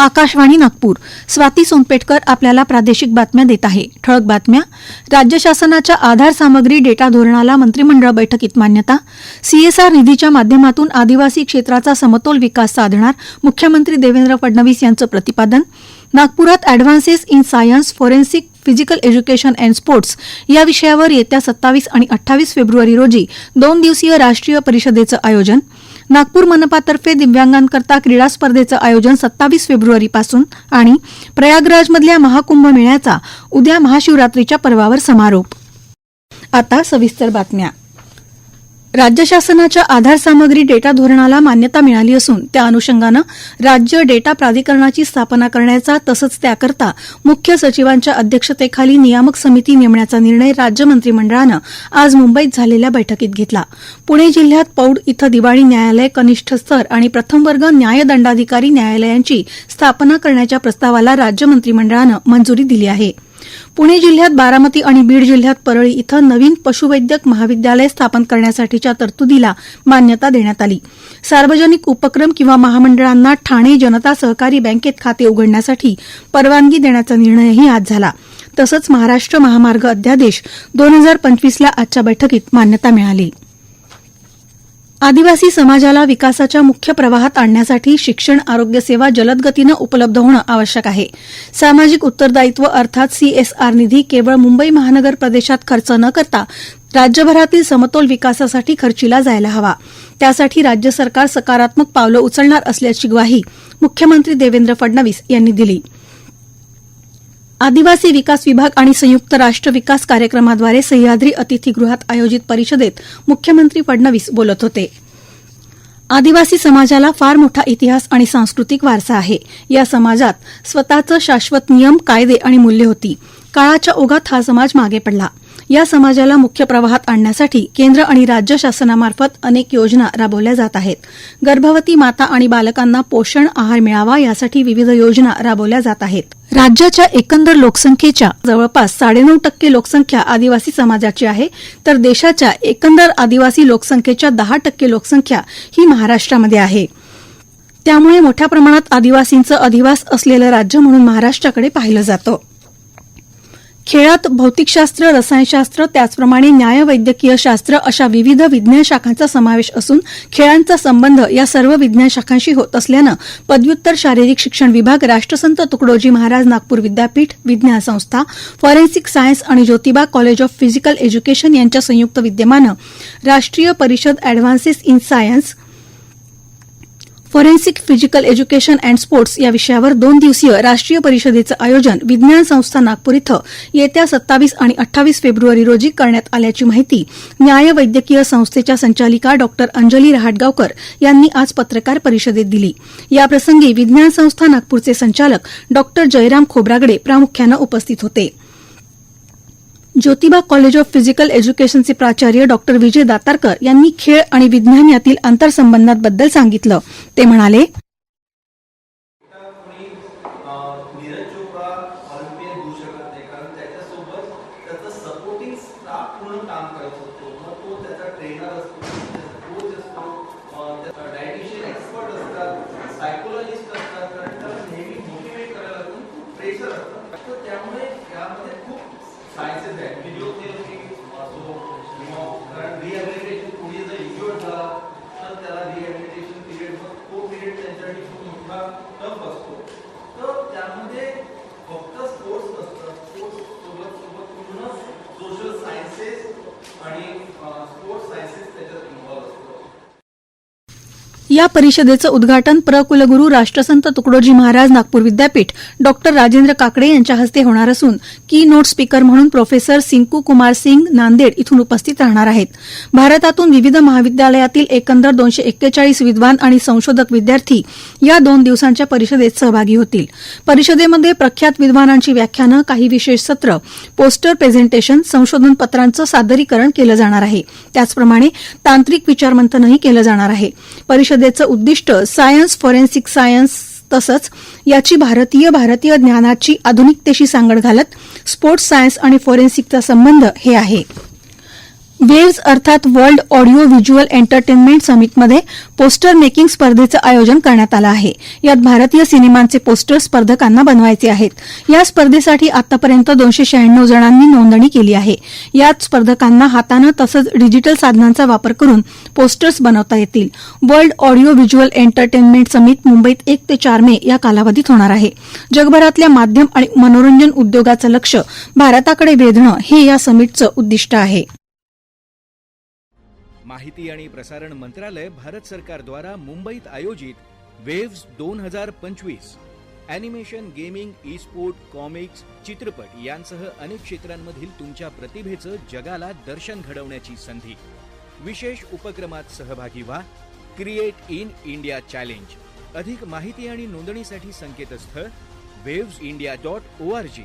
आकाशवाणी नागपूर. स्वाती सोनपेटकर आपल्याला प्रादेशिक बातम्या देत आहे. ठळक बातम्या. राज्य शासनाच्या आधार सामग्री डेटा धोरणाला मंत्रिमंडळ बैठकीत मान्यता. सीएसआर निधीच्या माध्यमातून आदिवासी क्षेत्राचा समतोल विकास साधणार मुख्यमंत्री देवेंद्र फडणवीस यांचं प्रतिपादन. नागपुरात advances in science forensic physical education and sports या विषयावर येत्या सत्तावीस आणि अठ्ठावीस फेब्रुवारी रोजी दोन दिवसीय राष्ट्रीय परिषदेचं आयोजन. नागपूर मनपातर्फे दिव्यांगांकरता क्रीडा स्पर्धेचं आयोजन सत्तावीस फेब्रुवारीपासून आणि प्रयागराजमधल्या महाकुंभ मेळ्याचा उद्या महाशिवरात्रीच्या पर्वावर समारोप. आता सविस्तर बातम्या. राज्य शासनाच्या आधार सामग्री डेटा धोरणाला मान्यता मिळाली असून त्या अनुषंगानं राज्य डेटा प्राधिकरणाची स्थापना करण्याचा तसंच त्याकरता मुख्य सचिवांच्या अध्यक्षतेखाली नियामक समिती नेमण्याचा निर्णय राज्य मंत्रिमंडळानं आज मुंबईत झालेल्या बैठकीत घेतला. पुणे जिल्ह्यात पौड इथं दिवाळी न्यायालय कनिष्ठ स्तर आणि प्रथम वर्ग न्यायदंडाधिकारी न्यायालयांची स्थापना करण्याच्या प्रस्तावाला राज्य मंत्रिमंडळानं मंजुरी दिली आहे. पुणे जिल्ह्यात बारामती आणि बीड जिल्ह्यात परळी इथं नवीन पशुवैद्यक महाविद्यालय स्थापन करण्यासाठीच्या तरतुदीला मान्यता देण्यात आली. सार्वजनिक उपक्रम किंवा महामंडळांना ठाणे जनता सहकारी बँकेत खाते उघडण्यासाठी परवानगी देण्याचा निर्णयही आज झाला. तसंच महाराष्ट्र महामार्ग अध्यादेश दोन हजार पंचवीसला आजच्या बैठकीत मान्यता मिळाली. आदिवासी समाजाला विकासाच्या मुख्य प्रवाहात आणण्यासाठी शिक्षण आरोग्यसेवा जलदगतीनं जलद गतीनं उपलब्ध होणं आवश्यक आहे. सामाजिक उत्तरदायित्व अर्थात सीएसआर निधी केवळ मुंबई महानगर प्रदेशात खर्च न करता राज्यभरातील समतोल विकासासाठी खर्चिला जायला हवा. त्यासाठी राज्य सरकार सकारात्मक पावलं उचलणार असल्याची ग्वाही मुख्यमंत्री देवेंद्र फडणवीस यांनी दिली. आदिवासी विकास विभाग आणि संयुक्त राष्ट्र विकास कार्यक्रमाद्वारे सह्याद्री अतिथीगृहात आयोजित परिषदेत मुख्यमंत्री फडणवीस बोलत होते. आदिवासी समाजाला फार मोठा इतिहास आणि सांस्कृतिक वारसा आहे. या समाजात स्वतःचं शाश्वत नियम कायदे आणि मूल्य होती. काळाच्या ओघात हा समाज मागे पडला. या समाजाला मुख्य प्रवाहात आणण्यासाठी केंद्र आणि राज्य शासनामार्फत अनेक योजना राबवल्या जात आहेत. गर्भवती माता आणि बालकांना पोषण आहार मिळावा यासाठी विविध योजना राबवल्या जात आहेत. राज्याच्या एकंदर लोकसंख्येच्या जवळपास साडेनऊ टक्के लोकसंख्या आदिवासी समाजाची आहे तर देशाच्या एकंदर आदिवासी लोकसंख्येच्या दहा टक्के लोकसंख्या ही महाराष्ट्रामध्ये आहे. त्यामुळे मोठ्या प्रमाणात आदिवासींचं अधिवास असलेलं राज्य म्हणून महाराष्ट्राकडे पाहिलं जातं. खेळात भौतिकशास्त्र रसायनशास्त्र त्याचप्रमाणे न्यायवैद्यकीय शास्त्र अशा विविध विज्ञान शाखांचा समावेश असून खेळांचा संबंध या सर्व विज्ञान शाखांशी होत असल्यानं पदव्युत्तर शारीरिक शिक्षण विभाग राष्ट्रसंत तुकडोजी महाराज नागपूर विद्यापीठ विज्ञान संस्था फॉरेन्सिक सायन्स आणि Jyotiba college of physical education यांच्या संयुक्त विद्यमानं राष्ट्रीय परिषद advances in science forensic physical education and sports या विषयावर दोन दिवसीय राष्ट्रीय परिषदेचं आयोजन विज्ञान संस्था नागपूर इथं येत्या सत्तावीस आणि अठ्ठावीस फेब्रुवारी रोजी करण्यात आल्याची माहिती न्याय वैद्यकीय संस्थेच्या संचालिका डॉक्टर अंजली रहाटगावकर यांनी आज पत्रकार परिषदेत दिली. याप्रसंगी विज्ञान संस्था नागपूरचे संचालक डॉक्टर जयराम खोब्रागडे प्रामुख्यानं उपस्थित होते. ज्योतिबा कॉलेज ऑफ फिजिकल एज्युकेशनचे प्राचार्य डॉक्टर विजय दातारकर यांनी खेळ आणि विज्ञान यातील आंतरसंबंधांबद्दल सांगितलं. ते म्हणाले Science Tech. Can you या परिषदेचं उद्घाटन प्रकुलगुरू राष्ट्रसंत तुकडोजी महाराज नागपूर विद्यापीठ डॉक्टर राजेंद्र काकडे यांच्या हस्ते होणार असून की नोट स्पीकर म्हणून प्रोफेसर सिंकू कुमार सिंग नांदेड इथून उपस्थित राहणार आहेत. भारतातून विविध महाविद्यालयातील एकंदर दोनशे एक्केचाळीस विद्वान आणि संशोधक विद्यार्थी या दोन दिवसांच्या परिषदेत सहभागी होतील. परिषदेमध्ये प्रख्यात विद्वानांची व्याख्यानं काही विशेष सत्र पोस्टर प्रेझेंटेशन संशोधन पत्रांचं सादरीकरण केलं जाणार आहे. त्याचप्रमाणे तांत्रिक विचारमंथनही केलं जाणार आहे. परिषद परिषदेचं उद्दिष्ट सायन्स फॉरेन्सिक सायन्स तसंच याची भारतीय भारतीय ज्ञानाची आधुनिकतेशी सांगड घालत स्पोर्ट्स सायन्स आणि फॉरेन्सिकचा संबंध हे आहे. वेव्ज अर्थात वर्ल्ड ऑडिओ व्हिज्युअल एंटरटेनमेंट समिटमध्ये पोस्टर मेकिंग स्पर्धेचं आयोजन करण्यात आलं आहे. यात भारतीय सिनेमांचे पोस्टर स्पर्धकांना बनवायचे आहेत. या स्पर्धेसाठी आतापर्यंत दोनशे शहाण्णव जणांनी नोंदणी केली आहे. यात स्पर्धकांना हातानं तसंच डिजिटल साधनांचा वापर करून पोस्टर्स बनवता येतील. World audio visual entertainment summit मुंबईत एक ते चार मे या कालावधीत होणार आहे. जगभरातल्या माध्यम आणि मनोरंजन उद्योगाचं लक्ष भारताकडे वेधणं हे या समिटचं उद्दिष्ट आहे. माहिती आणि प्रसारण मंत्रालय भारत सरकारद्वारा मुंबईत आयोजित वेव्स दोन हजार पंचवीस animation gaming E sport comics चित्रपट यांसह अनेक क्षेत्रांमधील तुमच्या प्रतिभेचं जगाला दर्शन घडवण्याची संधी. विशेष उपक्रमात सहभागी व्हा. क्रिएट इन इंडिया चॅलेंज अधिक माहिती आणि नोंदणीसाठी संकेतस्थळ waves India dot O R G.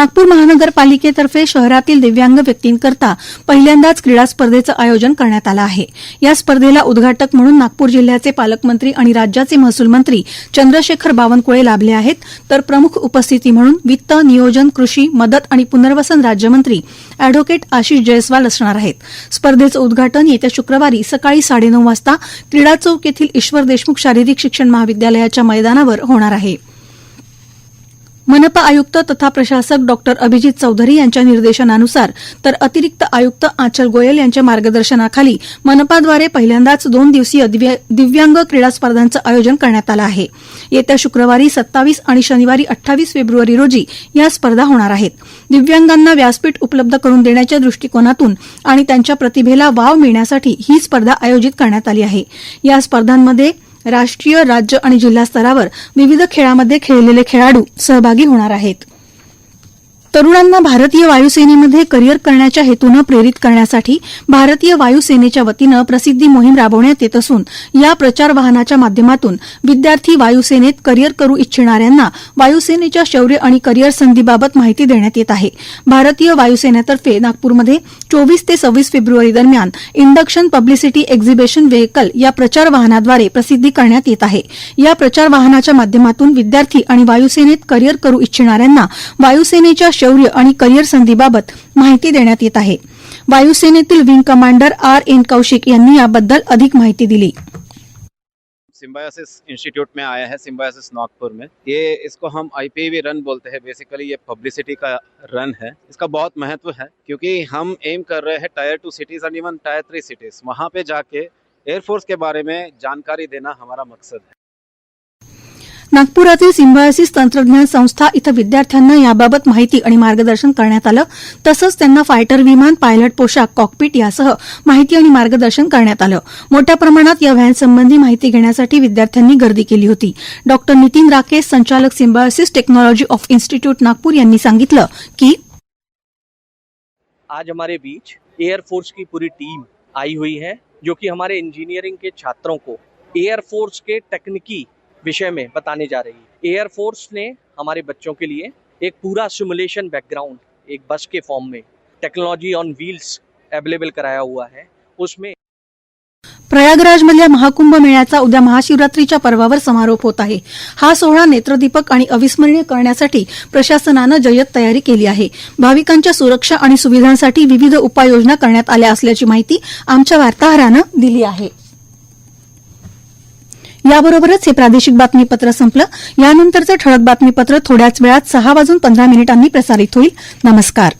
Nagpur महानगरपालिकेतर्फे शहरातील दिव्यांग व्यक्तींकरता पहिल्यांदाच क्रीडा स्पर्धेचं आयोजन करण्यात आलं आहे. या स्पर्धेला उद्घाटक म्हणून नागपूर जिल्ह्याचे पालकमंत्री आणि राज्याचे महसूल मंत्री चंद्रशेखर बावनकुळे लाभले आहेत. तर प्रमुख उपस्थिती म्हणून वित्त नियोजन कृषी मदत आणि पुनर्वसन राज्यमंत्री अॅडव्होकेट आशिष जयस्वाल असणार आहेत. स्पर्धेचं उद्घाटन येत्या शुक्रवारी सकाळी साडेनऊ वाजता क्रीडा चौक येथील ईश्वर देशमुख शारीरिक शिक्षण महाविद्यालयाच्या मैदानावर होणार आहे. मनपा आयुक्त तथा प्रशासक डॉक्टर अभिजित चौधरी यांच्या निर्देशनानुसार तर अतिरिक्त आयुक्त आचल गोयल यांच्या मार्गदर्शनाखाली मनपाद्वारे पहिल्यांदाच दोन दिवसीय दिव्यांग क्रीडा स्पर्धांचं आयोजन करण्यात आलं आहे. येत्या शुक्रवारी सत्तावीस आणि शनिवारी अठ्ठावीस फेब्रुवारी रोजी या स्पर्धा होणार आहेत. दिव्यांगांना व्यासपीठ उपलब्ध करून देण्याच्या दृष्टिकोनातून आणि त्यांच्या प्रतिभेला वाव मिळण्यासाठी ही स्पर्धा आयोजित करण्यात आली आहे. या स्पर्धांमध्ये राष्ट्रीय राज्य आणि जिल्हा स्तरावर विविध खेळामध्ये खेळलेले खेळाडू सहभागी होणार आहेत. तरुणांना भारतीय वायुसेनेमध्ये करिअर करण्याच्या हेतूनं प्रेरित करण्यासाठी भारतीय वायुसेनेच्या वतीनं प्रसिद्धी मोहीम राबवण्यात येत असून या प्रचार वाहनाच्या माध्यमातून विद्यार्थी वायुसेनेत करिअर करू इच्छिणाऱ्यांना वायुसेनेच्या शौर्य आणि करिअर संधीबाबत माहिती देण्यात येत आहे. भारतीय वायुसेनेतर्फे नागपूरमध्ये चोवीस ते सव्वीस फेब्रुवारी दरम्यान इंडक्शन पब्लिसिटी एक्झिबिशन व्हेकल या प्रचार वाहनाद्वारे प्रसिद्धी करण्यात येत आहे. या प्रचार वाहनाच्या माध्यमातून विद्यार्थी आणि वायुसेनेत करिअर करू इच्छिणाऱ्यांना वायुसेनेच्या शौर्य आणि करिअर संधीबाबत माहिती देण्यात येत आहे. वायुसेनेतील wing commander R N Kaushik यांनी याबद्दल अधिक माहिती दिली. सिम्बायोसिस इंस्टीट्यूट में आया है, सिम्बायोसिस नागपुर में। ये इसको हम आईपीवी रन बोलते हैं। बेसिकली ये पब्लिसिटी का रन है। इसका बहुत महत्व है, क्योंकि हम एम कर रहे हैं tier two cities and even tier three cities वहाँ पे जाके एयरफोर्स के बारे में जानकारी देना हमारा मकसद है। नागपुरातील सिम्बायोसिस तंत्रज्ञान संस्था इथं विद्यार्थ्यांना याबाबत माहिती आणि मार्गदर्शन करण्यात आलं. तसंच त्यांना फायटर विमान पायलट पोशाख कॉकपिट यासह माहिती आणि मार्गदर्शन करण्यात आलं. मोठ्या प्रमाणात या व्हॅनसंबंधी माहिती घेण्यासाठी विद्यार्थ्यांनी गर्दी केली होती. डॉक्टर नितीन राकेश संचालक Symbiosis technology of institute Nagpur यांनी सांगितलं की आज हमारे बीच एयरफोर्स की पूरी टीम आई हुई है जो कि हमारे इंजीनियरिंग के छात्रों को एयरफोर्स के तकनीकी विषय में बताने जा रही है। एयरफोर्स ने हमारे बच्चों के लिए एक पूरा सिमुलेशन बैकग्राउंड एक बस के फॉर्म में टेक्नोलॉजी ऑन व्हील्स अवेलेबल कराया हुआ है। उसमें प्रयागराजमधल्या महाकुंभ मेळ्याचा उद्या महाशिवरात्रीच्या पर्वावर समारोप होत आहे. हा सोहळा नेत्रदीपक आणि अविस्मरणीय करण्यासाठी प्रशासनानं जय्यत तयारी केली आहे. भाविकांच्या सुरक्षा आणि सुविधांसाठी विविध उपाययोजना करण्यात आल्या असल्याची माहिती आमच्या वार्ताहरानं दिली आहे. याबरोबरच हे प्रादेशिक बातमीपत्र संपलं. यानंतरचं ठळक बातमीपत्र थोड्याच वेळात सहा वाजून पंधरा मिनिटांनी प्रसारित होईल. नमस्कार.